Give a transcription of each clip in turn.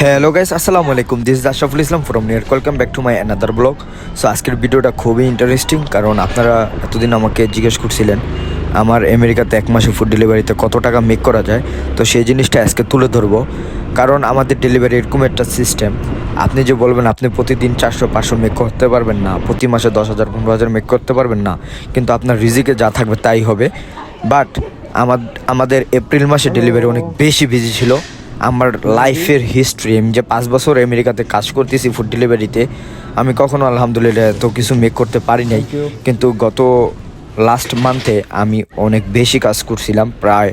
Hello guys আসসালামু আলাইকুম this is Ashraful Islam from near welcome back to my another blog so আজকের ভিডিওটা খুবই ইন্টারেস্টিং কারণ আপনারা এতদিন আমাকে জিজ্ঞেস করছিলেন, আমার আমেরিকাতে এক মাসে ফুড ডেলিভারিতে কত টাকা মেক করা যায়? তো সেই জিনিসটা আজকে তুলে ধরবো। কারণ আমাদের ডেলিভারি এরকম একটা সিস্টেম আপনি যে বলবেন, আপনি প্রতিদিন চারশো, পাঁচশো মেক করতে পারবেন না, প্রতি মাসে দশ হাজার, পনেরো হাজার মেক করতে পারবেন না, কিন্তু আপনার রিজিকে যা থাকবে তাই হবে। বাট আমাদের এপ্রিল মাসে ডেলিভারি অনেক বেশি বিজি ছিল। আমার লাইফের হিস্ট্রি আমি যে পাঁচ বছর আমেরিকাতে কাজ করতেছি ফুড ডেলিভারিতে আমি কখনো আলহামদুলিল্লাহ এত কিছু মেক করতে পারি নাই। কিন্তু গত লাস্ট মান্থে আমি অনেক বেশি কাজ করছিলাম প্রায়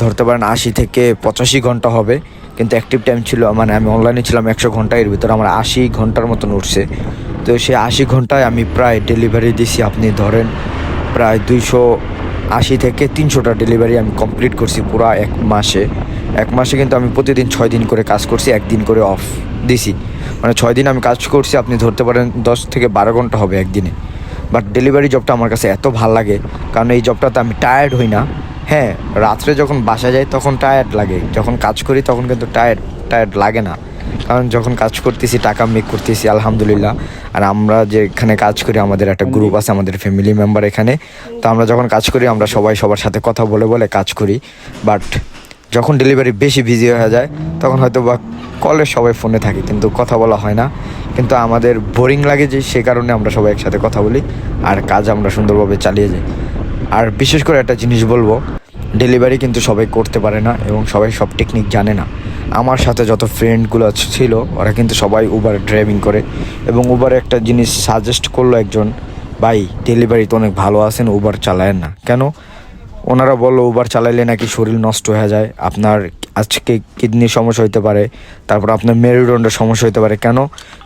ধরতে পারেন আশি থেকে পঁচাশি ঘণ্টা হবে। কিন্তু অ্যাক্টিভ টাইম ছিল মানে আমি অনলাইনে ছিলাম একশো ঘণ্টা এর ভিতরে আমার আশি ঘণ্টার মতন উঠছে। তো সেই আশি ঘন্টায় আমি প্রায় ডেলিভারি দিছি আপনি ধরেন প্রায় দুইশো আশি থেকে তিনশোটা ডেলিভারি আমি কমপ্লিট করছি পুরো এক মাসে। এক মাসে কিন্তু আমি প্রতিদিন ছয় দিন করে কাজ করছি একদিন করে অফ দিছি। মানে ছয় দিন আমি কাজ করছি, আপনি ধরতে পারেন দশ থেকে বারো ঘণ্টা হবে একদিনে। বাট ডেলিভারি জবটা আমার কাছে এত ভালো লাগে, কারণ এই জবটাতে আমি টায়ার্ড হই না। হ্যাঁ রাত্রে যখন বাসা যাই তখন টায়ার্ড লাগে, যখন কাজ করি তখন কিন্তু টায়ার্ড টায়ার্ড লাগে না। কারণ যখন কাজ করতেছি, টাকা মেক করতেছি, আলহামদুলিল্লাহ। আর আমরা যে এখানে কাজ করি, আমাদের একটা গ্রুপ আছে, আমাদের ফ্যামিলি মেম্বার এখানে। তো আমরা যখন কাজ করি, আমরা সবাই সবার সাথে কথা বলে বলে কাজ করি। বাট যখন ডেলিভারি বেশি বিজি হয়ে যায়, তখন হয়তো বা কলে সবাই ফোনে থাকি, কিন্তু কথা বলা হয় না। কিন্তু আমাদের বোরিং লাগে যে, সে কারণে আমরা সবাই একসাথে কথা বলি, আর কাজ আমরা সুন্দরভাবে চালিয়ে যাই। আর বিশেষ করে একটা জিনিস বলব ডেলিভারি কিন্তু সবাই করতে পারে না এবং সবাই সব টেকনিক জানে না। আমার সাথে যত ফ্রেন্ডগুলো ছিল, ওরা কিন্তু সবাই উবার ড্রাইভিং করে এবং উবারে একটা জিনিস সাজেস্ট করল একজন, ভাই ডেলিভারি তো অনেক ভালো আছেন উবার চালায় না। কেন? ওনারা বলো উবার চালাইলে নাকি শরীর নষ্ট হয়ে যায়। আপনার আজকে কিডনির সমস্যা হতে পারে, তারপর আপনার মেরুদণ্ডের সমস্যা হতে পারে। কেন?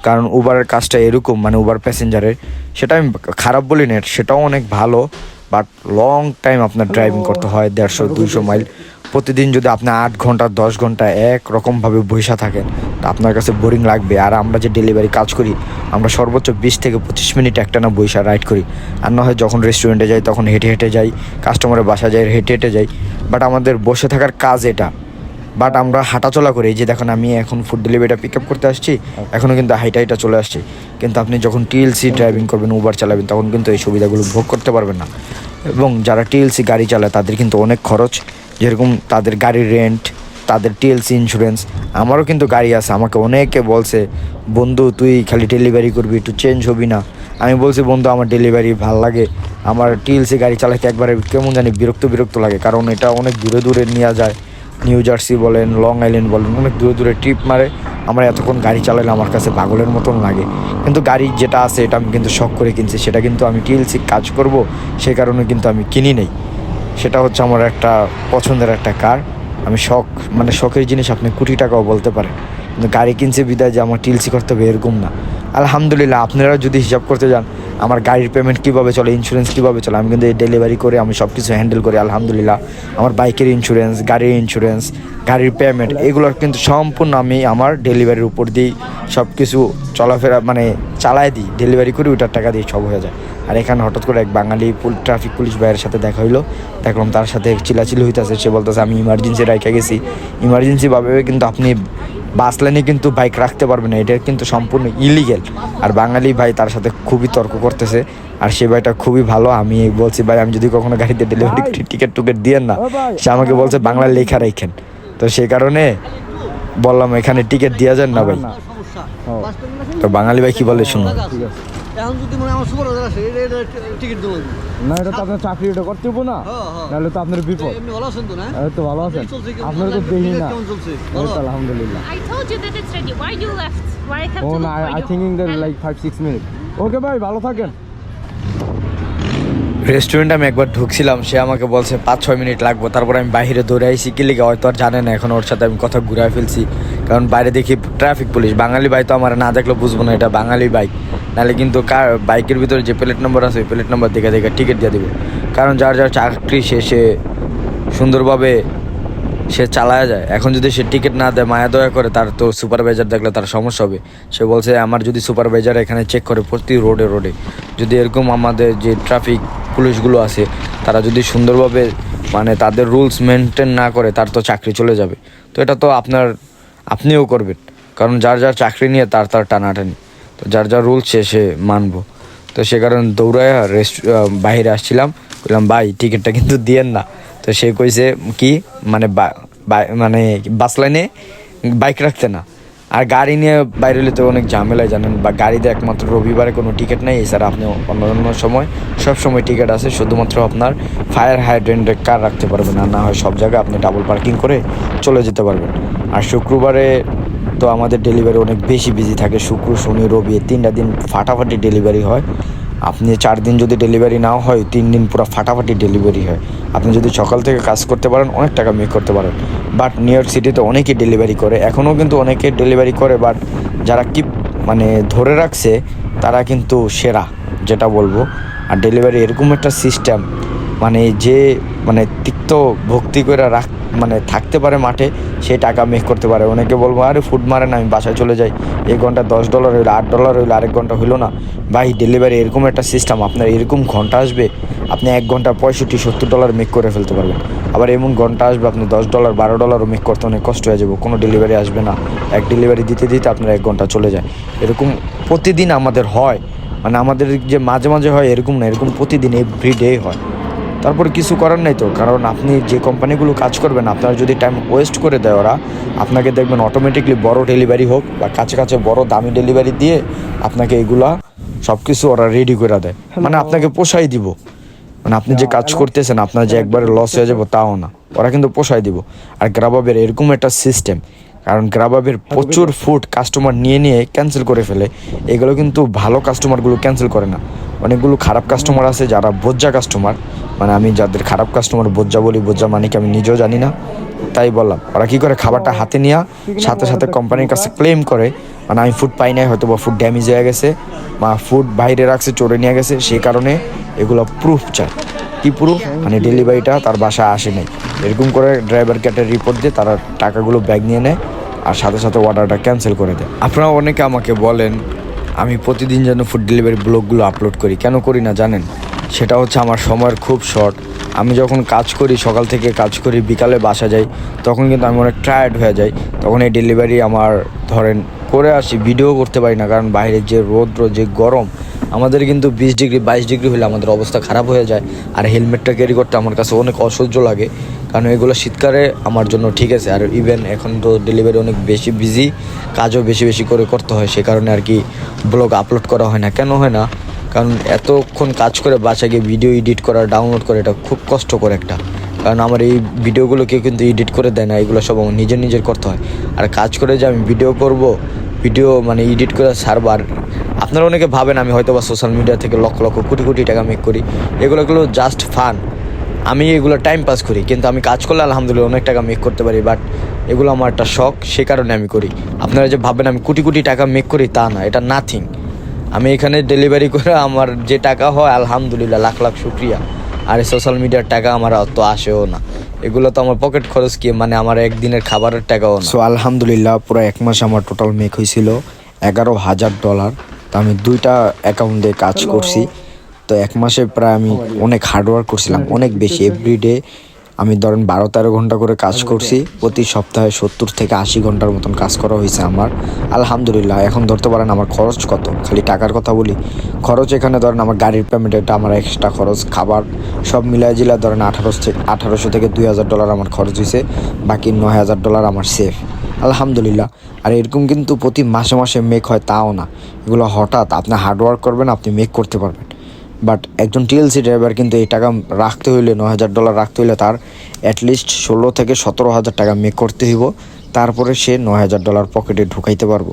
কারণ উবারের কাজটা এরকম মানে উবার প্যাসেঞ্জারের সেটা আমি খারাপ বলি না, সেটাও অনেক ভালো বাট লং টাইম আপনার ড্রাইভিং করতে হয়, দেড়শো, দুইশো মাইল প্রতিদিন যদি আপনি আট ঘণ্টা, দশ ঘণ্টা এক রকমভাবে বসে থাকেন, তা আপনার কাছে বোরিং লাগবে। আর আমরা যে ডেলিভারি কাজ করি, আমরা সর্বোচ্চ বিশ থেকে পঁচিশ মিনিট একটানা বৈশা রাইড করি। আর না হয় যখন রেস্টুরেন্টে যাই, তখন হেঁটে হেঁটে যাই কাস্টমারের বাসা যাই, হেঁটে হেঁটে যাই। বাট আমাদের বসে থাকার কাজ এটা। বাট আমরা হাঁটাচলা করি যে দেখুন আমি এখন ফুড ডেলিভারিটা পিক আপ করতে আসছি এখনও কিন্তু হাইটা হাইটা চলে আসছে। কিন্তু আপনি যখন টিএলসি ড্রাইভিং করবেন উবার চালাবেন, তখন কিন্তু এই সুবিধাগুলো ভোগ করতে পারবেন না। এবং যারা টিএলসি গাড়ি চালায়, তাদের কিন্তু অনেক খরচ। যেরকম তাদের গাড়ির রেন্ট তাদের টিএলসি ইন্স্যুরেন্স আমারও কিন্তু গাড়ি আছে। আমাকে অনেকে বলছে, বন্ধু, তুই খালি ডেলিভারি করবি, একটু চেঞ্জ হবি না। আমি বলছি, বন্ধু, আমার ডেলিভারি ভালো লাগে। আমার টিএলসি গাড়ি চালাতে একবারে কেমন জানি বিরক্ত বিরক্ত লাগে, কারণ এটা অনেক দূরে দূরে নেওয়া যায়। নিউ জার্সি বলেন লং আইল্যান্ড বলেন, অনেক দূরে দূরে ট্রিপ মারে। আমরা এতক্ষণ গাড়ি চালালে আমার কাছে পাগলের মতন লাগে। কিন্তু গাড়ি যেটা আছে, এটা আমি কিন্তু শখ করে কিনছি। সেটা কিন্তু আমি টিএলসি কাজ করব সেই কারণে কিন্তু আমি কিনি নেই। সেটা হচ্ছে আমার একটা পছন্দের একটা কার। আমি শখ মানে শখের জিনিস আপনি কোটি টাকাও বলতে পারেন। কিন্তু গাড়ি কিনছে বিদায় যে আমার টিলসি করতে হবে, এরকম না। আলহামদুলিল্লাহ আপনারা যদি হিসাব করতে যান, আমার গাড়ির পেমেন্ট কীভাবে চলে ইন্স্যুরেন্স কীভাবে চলে, আমি কিন্তু ডেলিভারি করে আমি সব কিছু হ্যান্ডেল করি, আলহামদুলিল্লাহ। আমার বাইকের ইন্স্যুরেন্স গাড়ির ইন্স্যুরেন্স গাড়ির পেমেন্ট এগুলোর কিন্তু সম্পূর্ণ আমি আমার ডেলিভারির উপর দিই সব কিছু চলাফেরা মানে চালায় দিই। ডেলিভারি করি ওইটার টাকা দিয়ে সব হয়ে যায়। আর এখানে হঠাৎ করে এক বাঙালি ট্রাফিক পুলিশ ভাইয়ের সাথে দেখা হইল। দেখলাম তার সাথে চিলাচিলি হইতেছে সে বলতেছে আমি ইমার্জেন্সি রাইখা গেছি। ইমার্জেন্সিভাবে কিন্তু আপনি বাস লাইনে কিন্তু বাইক রাখতে পারবে না এটা কিন্তু সম্পূর্ণ ইলিগেল আর বাঙালি ভাই তার সাথে খুবই তর্ক করতেছে আর সে ভাইটা খুবই ভালো। আমি বলছি ভাই আমি যদি কখনো গাড়িতে ডেলিভারি টিকিট টুকেট দিয়েন না। সে আমাকে বলছে বাংলা লেখা রাখেন তো সেই কারণে বললাম এখানে টিকিট দেওয়া যান না ভাই। তো বাঙালি ভাই কি বলে শুনুন। এখন যদি মনে আমার সুপার আসে এটা এটা টিকিট দেবো না এটা তো আপনার চাকরি এটা করতে হব না হ্যাঁ, হ্যাঁ। নাহলে তো আপনার বিপদ এমনি ভালো আছেন তো না তো ভালো আছেন আপনার তো দেখি না কেমন চলছে? ভালো? আলহামদুলিল্লাহ I told you that it's ready. Why you left? Why I have to for you? ভালো থাকেন রেস্টুরেন্টে আমি একবার ঢুকছিলাম, সে আমাকে বলছে পাঁচ ছয় মিনিট লাগবো। তারপর আমি বাইরে দৌড়ে আইসি কি লিগে? হয়তো আর জানে না, এখন ওর সাথে আমি কথা ঘুরায় ফেলছি। কারণ বাইরে দেখি ট্রাফিক পুলিশ বাঙালি ভাই তো আমার না দেখলে বুঝব না, এটা বাঙালি বাইক নাহলে কিন্তু কার বাইকের ভিতরে যে প্লেট নম্বর আছে, ওই প্লেট নম্বর দেখে দেখে টিকিট দিয়ে দেবে। কারণ যার যার চাকরি, সে সুন্দরভাবে সে চালায় যায়। এখন যদি সে টিকিট না দেয়, মায়া দয়া করে তার তো সুপারভাইজার দেখলে তার সমস্যা হবে। সে বলছে, আমার যদি সুপারভাইজার এখানে চেক করে প্রতি রোডে রোডে যদি এরকম আমাদের যে ট্রাফিক পুলিশগুলো আছে, তারা যদি সুন্দরভাবে মানে তাদের রুলস মেনটেন না করে, তার তো চাকরি চলে যাবে। তো এটা তো আপনার, আপনিও করবেন। কারণ যার যার চাকরি নিয়ে তার তার টানাটানি। তো যার যার রুলস সে সে মানবো। তো সে কারণে দৌড়ায় রেস্ট বাইরে আসছিলাম। বললাম, ভাই টিকিটটা কিন্তু দিয়েন না। তো সে কইছে, কি? মানে মানে বাস লাইনে বাইক রাখতে না। আর গাড়ি নিয়ে বাইরে হলে তো অনেক ঝামেলায়, জানেন? বা গাড়িতে একমাত্র রবিবারে কোনো টিকিট নেই এছাড়া আপনি অন্য অন্য সময়, সব সময় টিকিট আছে, শুধুমাত্র আপনার ফায়ার হাইড্রেন্টে কার রাখতে পারবেন, আর না হয় সব জায়গায় আপনি ডাবল পার্কিং করে চলে যেতে পারবেন। আর শুক্রবারে তো আমাদের ডেলিভারি অনেক বেশি বিজি থাকে, শুক্র, শনি, রবি তিনটা দিন ফাটাফাটি ডেলিভারি হয়। আপনি চার দিন যদি ডেলিভারি নাও হয়, তিন দিন পুরো ফাটাফাটি ডেলিভারি হয়। আপনি যদি সকাল থেকে কাজ করতে পারেন, অনেক টাকা মেক করতে পারেন। বাট নিউ ইয়র্ক সিটিতে অনেকেই ডেলিভারি করে। এখনও কিন্তু অনেকে ডেলিভারি করে বাট যারা কি মানে ধরে রাখছে, তারা কিন্তু সেরা, যেটা বলব। আর ডেলিভারি এরকম একটা সিস্টেম মানে যে মানে তিক্ত ভক্তি করে রাখ মানে থাকতে পারে মাঠে, সে টাকা মেক করতে পারে। অনেকে বলব, আরে ফুড মারে না, আমি বাসায় চলে যাই। এক ঘণ্টা দশ ডলার হইল, আট ডলার হইল, আরেক ঘণ্টা হইল না। ভাই ডেলিভারি এরকম একটা সিস্টেম আপনার এরকম ঘণ্টা আসবে, আপনি এক ঘণ্টা পঁয়ষট্টি, সত্তর ডলার মেক করে ফেলতে পারবেন। আবার এমন ঘণ্টা আসবে, আপনি দশ ডলার বারো ডলারও মেক করতে অনেক কষ্ট হয়ে যাবে। কোনো ডেলিভারি আসবে না। এক ডেলিভারি দিতে দিতে আপনার এক ঘণ্টা চলে যায়। এরকম প্রতিদিন আমাদের হয়। মানে আমাদের যে মাঝে মাঝে হয়, এরকম না, এরকম প্রতিদিন এভরি ডে হয়। তারপরে কিছু করার নাই তো কারণ আপনি যে কোম্পানিগুলো কাজ করবেন আপনারা যদি টাইম ওয়েস্ট করে দেয় ওরা আপনাকে দেখবেন অটোমেটিকলি বড় ডেলিভারি হোক বা কাছে কাছে বড় দামি ডেলিভারি দিয়ে আপনাকে এগুলা সব কিছু ওরা রেডি করে দেয়। মানে আপনাকে পোষাই দিব। মানে আপনি যে কাজ করতেছেন আপনার যে একবারে লস হয়ে যাব তাও না ওরা কিন্তু পোষাই দিব। আর গ্রাবাবের এরকম একটা সিস্টেম কারণ গ্রাবাবের প্রচুর ফুড কাস্টমার নিয়ে নিয়ে ক্যান্সেল করে ফেলে এগুলো কিন্তু ভালো কাস্টমারগুলো ক্যান্সেল করে না। অনেকগুলো খারাপ কাস্টমার আছে যারা বোজ্জা কাস্টমার মানে আমি যাদের খারাপ কাস্টমার বোজ্জা বলি, বোজ্জা মানে কি আমি নিজেও জানি না। তাই বললাম, ওরা কি করে? খাবারটা হাতে নিয়ে সাথে সাথে কোম্পানির কাছে ক্লেম করে। মানে আমি ফুড পাই নাই হয়তো বা ফুড ড্যামেজ হয়ে গেছে, বা ফুড বাইরে রাখছে চড়ে নিয়ে গেছে, সেই কারণে এগুলো প্রুফ চায় কি প্রুফ মানে ডেলিভারিটা তার বাসায় আসে নাই। এরকম করে ড্রাইভারকে একটা রিপোর্ট দিয়ে তারা টাকাগুলো ব্যাগ নিয়ে নেয়, আর সাথে সাথে অর্ডারটা ক্যান্সেল করে দেয়। আপনারা অনেকে আমাকে বলেন আমি প্রতিদিন যেন ফুড ডেলিভারি ব্লগগুলো আপলোড করি। কেন করি না জানেন? সেটা হচ্ছে আমার সময়ের খুব শর্ট আমি যখন কাজ করি, সকাল থেকে কাজ করি, বিকালে বাসা যাই, তখন কিন্তু আমি অনেক টায়ার্ড হয়ে যাই। তখন এই ডেলিভারি আমার ধরেন করে আসি ভিডিও করতে পারি না, কারণ বাইরের যে রৌদ্র, যে গরম, আমাদের কিন্তু বিশ ডিগ্রি, বাইশ ডিগ্রি হলে আমাদের অবস্থা খারাপ হয়ে যায়। আর হেলমেটটা ক্যারি করতে আমার কাছে অনেক অসহ্য লাগে। কারণ এগুলো শীতকালে আমার জন্য ঠিক আছে। আর ইভেন এখন তো ডেলিভারি অনেক বেশি বিজি কাজও বেশি বেশি করে করতে হয়, সে কারণে আর কি ব্লগ আপলোড করা হয় না। কেন হয় না? কারণ এতক্ষণ কাজ করে বাসা গিয়ে ভিডিও এডিট করা ডাউনলোড করা, এটা খুব কষ্টকর একটা। কারণ আমার এই ভিডিওগুলো কেউ কিন্তু এডিট করে দেয় না, এগুলো সব আমার নিজের নিজের করতে হয়। আর কাজ করে যে আমি ভিডিও করব ভিডিও মানে এডিট করে সার্ভার আপনারা অনেকে ভাবেন আমি হয়তো বা সোশ্যাল মিডিয়া থেকে লক্ষ লক্ষ কোটি কোটি টাকা মেক করি। এগুলো এগুলো জাস্ট ফান আমি এগুলো টাইম পাস করি কিন্তু আমি কাজ করলে আলহামদুলিল্লাহ অনেক টাকা মেক করতে পারি বাট এগুলো আমার একটা শখ সে কারণে আমি করি। আপনারা যে ভাববেন আমি কোটি কোটি টাকা মেক করি তা না এটা নাথিং আমি এখানে ডেলিভারি করে আমার যে টাকা হয় আলহামদুলিল্লাহ লাখ লাখ শুক্রিয়া। আর সোশ্যাল মিডিয়ার টাকা আমার অত আসেও না। এগুলো তো আমার পকেট খরচ কি মানে আমার একদিনের খাবারের টাকাও না। সো আলহামদুলিল্লাহ পুরো এক মাস আমার টোটাল মেক হয়েছিল এগারো হাজার ডলার তা আমি দুইটা অ্যাকাউন্টে কাজ করছি। তো এক মাসে প্রায় আমি অনেক হার্ডওয়ার্ক করছিলাম, অনেক বেশি। এভরিডে আমি ধরেন বারো তেরো ঘণ্টা করে কাজ করছি, প্রতি সপ্তাহে সত্তর থেকে আশি ঘণ্টার মতন কাজ করা হয়েছে আমার। আলহামদুলিল্লাহ, এখন ধরতে পারেন আমার খরচ কত? খালি টাকার কথা বলি। খরচ এখানে ধরেন আমার গাড়ির পেমেন্ট এটা আমার এক্সট্রা খরচ, খাবার সব মিলাই জিলা ধরেন আঠারোশো থেকে আঠারোশো থেকে দুই হাজার ডলার আমার খরচ হয়েছে, বাকি নয় হাজার ডলার আমার সেফ আলহামদুলিল্লাহ, আর এরকম কিন্তু প্রতি মাসে মাসে মেক হয়, তাও না। এগুলো হঠাৎ আপনি হার্ডওয়ার্ক করবেন, আপনি মেক করতে পারবেন। বাট একজন টিএলসি ড্রাইভার কিন্তু এই টাকা রাখতে হইলে ন হাজার ডলার রাখতে হইলে তার অ্যাটলিস্ট ষোলো থেকে সতেরো হাজার টাকা মেক করতে হইব। তারপরে সে ন হাজার ডলার পকেটে ঢুকাইতে পারব।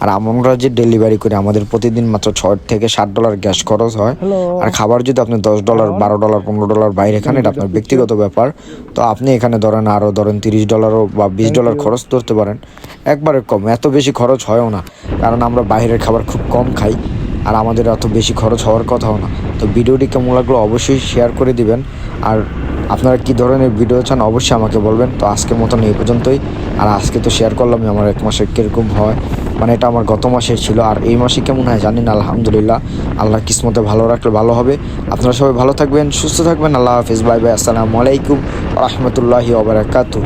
আর আমরা যে ডেলিভারি করি আমাদের প্রতিদিন মাত্র ছয় থেকে ষাট ডলার গ্যাস খরচ হয়। আর খাবার যদি আপনি দশ ডলার বারো ডলার পনেরো ডলার বাইরে খান এটা আপনার ব্যক্তিগত ব্যাপার। তো আপনি এখানে ধরেন আরও ধরেন তিরিশ ডলারও বা বিশ ডলার খরচ ধরতে পারেন। একবারে কম এত বেশি খরচ হয়ও না। কারণ আমরা বাইরের খাবার খুব কম খাই। আর আমাদের এত বেশি খরচ হওয়ার কথাও না। তো ভিডিওটি কেমন লাগল অবশ্যই শেয়ার করে দিবেন। আর আপনারা কী ধরনের ভিডিও চান অবশ্যই আমাকে বলবেন। তো আজকের মতন এই পর্যন্তই। আর আজকে তো শেয়ার করলামই আমার এক মাসে কীরকম হয়। মানে এটা আমার গত মাসে ছিল। আর এই মাসে কেমন হয় জানি না, আলহামদুলিল্লাহ। আল্লাহ কিসমতে ভালো রাখলে ভালো হবে। আপনারা সবাই ভালো থাকবেন, সুস্থ থাকবেন। আল্লাহ হাফিজ, বাই বাই। আসসালামু আলাইকুম রহমতুল্লাহি ওবরাকাতু